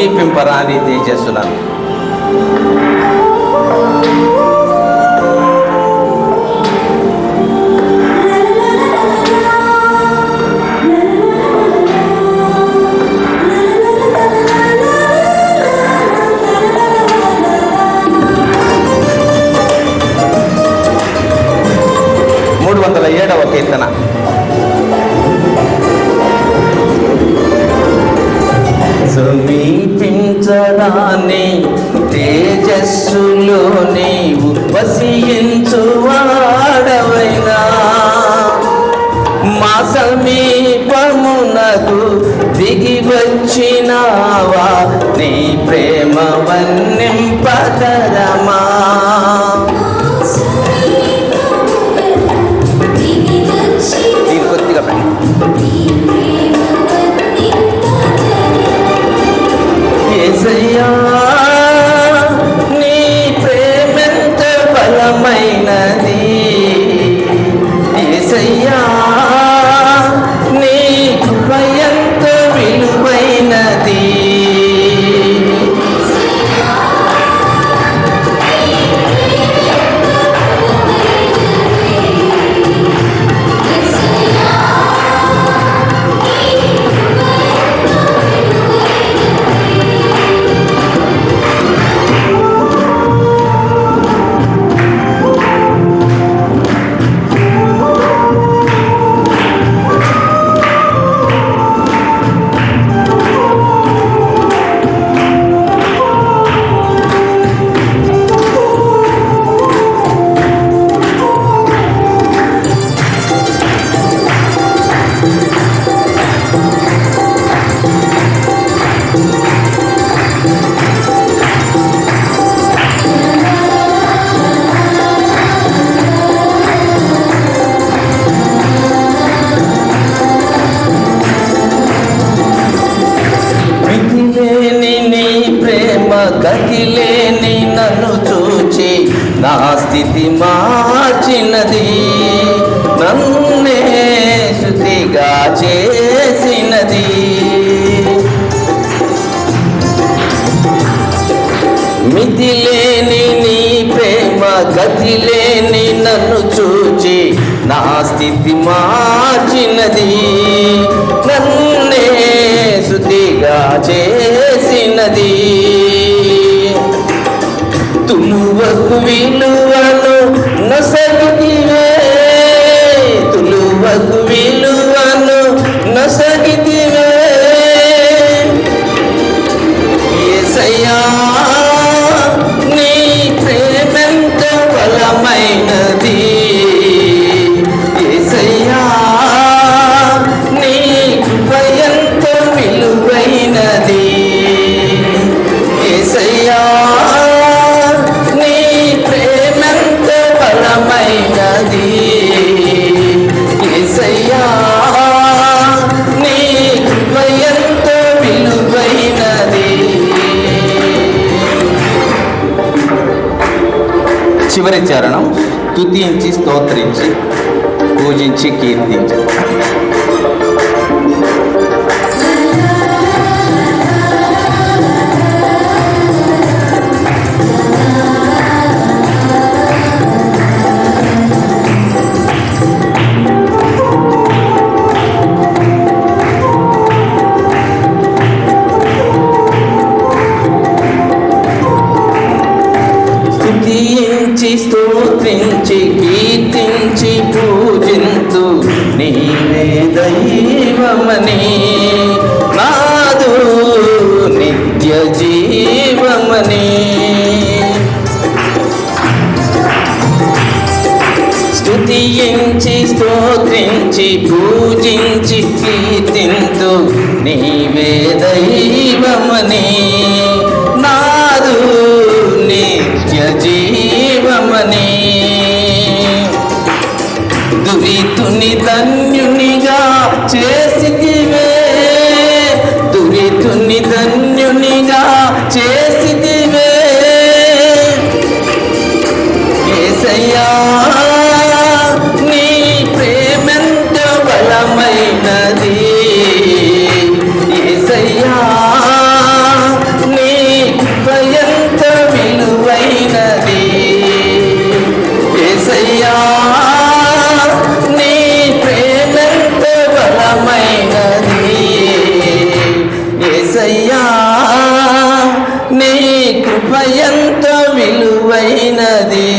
సమీపింపరాని తేజస్సులను. మూడు వందల ఏడవ కీర్తన. రాని తేజస్సులో నీవు వసించువాడవైనా మా సమీపమునకు దిగి వచ్చినావా నీ ప్రేమవన్నీ? மழமை నా స్థితి మార్చినది. నన్నే శుద్ధిగా చేసినది. మితిలేని నీ ప్రేమ గతిలేని నన్ను చూచి నా స్థితి మార్చినది. నన్నే శుద్ధిగా చేసినది. తులువకు విలువను నొసగితివే. తులువకు విలువ చివరి చరణం తుతించి స్తోత్రించి పూజించి కీర్తించి. స్తుతించి స్తోత్రించి కీర్తించి పూజింతు నీవే దైవమని. నాదు నిత్య జీవమని. స్తుతించి స్తోత్రించి పూజించి కీర్తింతు నీవే దైవమని. ధన్యునిగా చేసిదివే దురితుని ధన్యునిగా చేసి కృప ఎంత విలువైనది.